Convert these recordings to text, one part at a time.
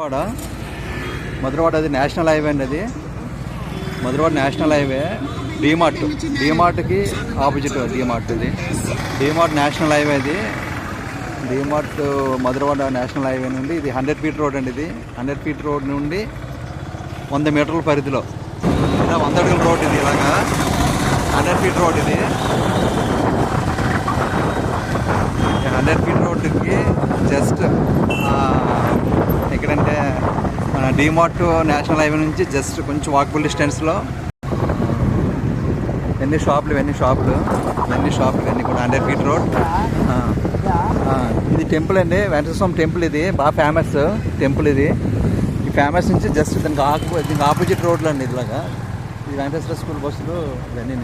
మధురవాడ. మధురవాడ అది national highway అండి అది. Madhurawada national highway. డీమార్ట్. డీమార్ట్కి ఆపోజిట్ డీమార్ట్ ఇది. డీమార్ట్ నేషనల్ హైవే ఇది. డీమార్ట్ మధురవాడ నేషనల్ హైవే నుండి ఇది హండ్రెడ్ ఫీట్ రోడ్ అండి ఇది. హండ్రెడ్ ఫీట్ రోడ్ నుండి వంద మీటర్ల పరిధిలో. ఇలా వంద అడుగుల రోడ్ ఇది ఇలాగా. హండ్రెడ్ ఫీట్ రోడ్ ఇది. హండ్రెడ్ ఫీట్ రోడ్డుకి డిమార్ట్ నేషనల్ హైవే నుంచి జస్ట్ కొంచెం వాకబుల్ డిస్టెన్స్లో ఎన్ని షాపులు ఇవన్నీ షాపులు ఇవన్నీ షాపులు ఇవన్నీ కూడా హండ్రెడ్ ఫీట్ రోడ్ ఇది టెంపుల్ అండి వెంకటేశ్వరం టెంపుల్ ఇది బాగా ఫేమస్ టెంపుల్ ఇది. ఈ ఫేమస్ నుంచి జస్ట్ దీనికి ఆకు దీనికి ఆపోజిట్ రోడ్లు అండి ఇలాగా ఈ వెంకటేశ్వర స్కూల్ బస్సులు ఇవన్నీ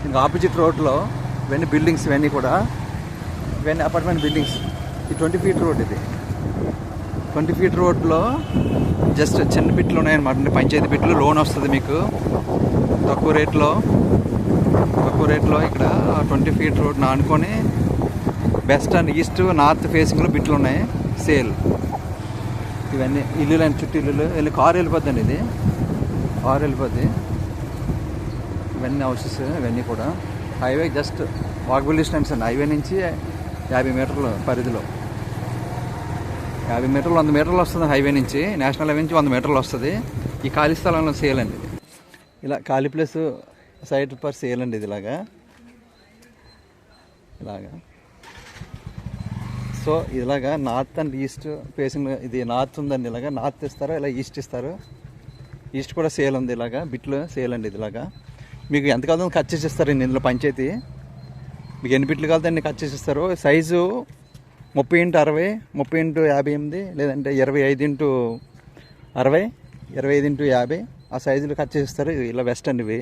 దీనికి ఆపోజిట్ రోడ్లో ఇవన్నీ బిల్డింగ్స్ ఇవన్నీ కూడా. ఇవన్నీ అపార్ట్మెంట్ బిల్డింగ్స్ ఈ ట్వంటీ ఫీట్ రోడ్ ఇది. ట్వంటీ ఫీట్ రోడ్లో జస్ట్ చిన్న బిట్లు ఉన్నాయన్నమాట. అంటే పంచాయతీ బిట్లు లోన్ వస్తుంది మీకు. తక్కువ రేట్లో తక్కువ రేట్లో ఇక్కడ ట్వంటీ ఫీట్ రోడ్ ఆనుకొని వెస్ట్ అండ్ ఈస్ట్ నార్త్ ఫేసింగ్లో బిట్లు ఉన్నాయి. సేల్. ఇవన్నీ ఇల్లు అండి చుట్టూ ఇల్లులు. వెళ్ళి కారు వెళ్ళిపోద్దండి ఇది. కారు వెళ్ళిపోద్ది. ఇవన్నీ హౌసెస్ ఇవన్నీ కూడా. హైవే జస్ట్ వాకబుల్ డిస్టెన్స్ అండి. హైవే నుంచి యాభై మీటర్ల పరిధిలో. యాభై మీటర్లు వంద మీటర్లు వస్తుంది హైవే నుంచి. నేషనల్ హైవే నుంచి వంద మీటర్లు వస్తుంది. ఈ ఖాళీ స్థలంలో సేల్ అండి ఇది. ఇలా ఖాళీ ప్లేస్ సైడ్ పర్ సేల్ అండి ఇది ఇలాగా. ఇలాగా. సో ఇలాగా నార్త్ అండ్ ఈస్ట్ ఫేసింగ్ ఇది నార్త్ ఉందండి ఇలాగా. నార్త్ ఇస్తారు ఇలా ఈస్ట్ ఇస్తారు. ఈస్ట్ కూడా సేల్ ఉంది ఇలాగా. బిట్లు సేల్ అండి ఇది ఇలాగా. మీకు ఎంత కావాలో కట్ చేసి ఇస్తారండి ఇందులో పంచాయతీ. మీకు ఎన్ని బిట్లు కావాలంటే అన్ని ఖర్చు ఇస్తారు సైజు ముప్పై ఇంటూ అరవై ముప్పై ఇంటూ యాభై ఎనిమిది లేదంటే ఇరవై ఐదు ఇంటూ అరవై ఇరవై ఐదు ఇంటూ యాభై. ఆ సైజులు కట్ చేసి ఇస్తారు ఇలా వెస్ట్ అండి ఇవి.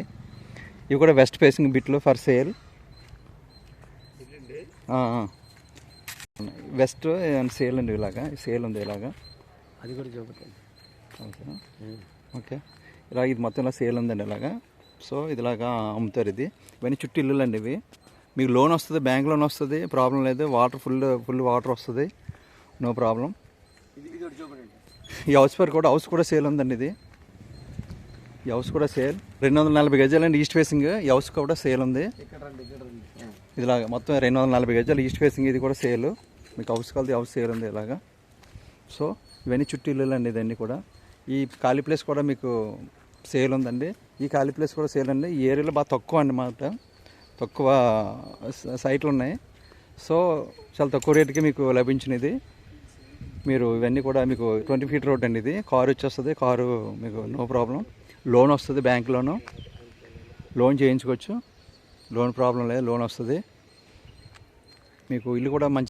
ఇవి కూడా వెస్ట్ ఫేసింగ్ బిట్లు ఫర్ సేల్. వెస్ట్ సేల్ అండి ఇలాగా. సేల్ ఉంది ఇలాగా. అది కూడా చూపుతాను ఓకే. ఓకే. ఇలా ఇది మొత్తం ఇలా సేల్ ఉందండి ఇలాగా. సో ఇది ఇలాగా అమ్ముతారు ఇది. ఇవన్నీ చుట్టూ ఇల్లులు అండి ఇవి. మీకు లోన్ వస్తుంది బ్యాంక్ లోన్ వస్తుంది ప్రాబ్లం లేదు. వాటర్ ఫుల్ ఫుల్ వాటర్ వస్తుంది. నో ప్రాబ్లం ఈ హౌస్ పేరు కూడా హౌస్ కూడా సేల్ ఉందండి ఇది. ఈ హౌస్ కూడా సేల్ రెండు వందల నలభై గజాలండి అండి ఈస్ట్ ఫేసింగ్ ఈ హౌస్ కూడా సేల్ ఉంది. ఇలాగ మొత్తం రెండు వందల నలభై గజాలు ఈస్ట్ ఫేసింగ్ ఇది కూడా సేల్ మీకు హౌస్ కలిసి హౌస్ సేల్ ఉంది ఇలాగా. సో ఇవన్నీ చుట్టూ ఇల్లులు అండి ఇదన్నీ కూడా. ఈ ఖాళీ ప్లేస్ కూడా మీకు సేల్ ఉందండి. ఈ ఖాళీ ప్లేస్ కూడా సేల్ అండి ఈ ఏరియాలో బాగా తక్కువ అన్నమాట. తక్కువ స- సైట్లు ఉన్నాయి సో చాలా తక్కువ రేటుకి మీకు లభించినది. మీరు ఇవన్నీ కూడా మీకు ట్వంటీ ఫీట్ రోడ్ అండి ఇది. కారు వచ్చేస్తుంది. కారు మీకు నో ప్రాబ్లం. లోన్ వస్తుంది బ్యాంక్ లోను. లోన్ చేయించుకోవచ్చు. లోన్ ప్రాబ్లం లేదు. లోన్ వస్తుంది. మీకు ఇల్లు కూడా మంచి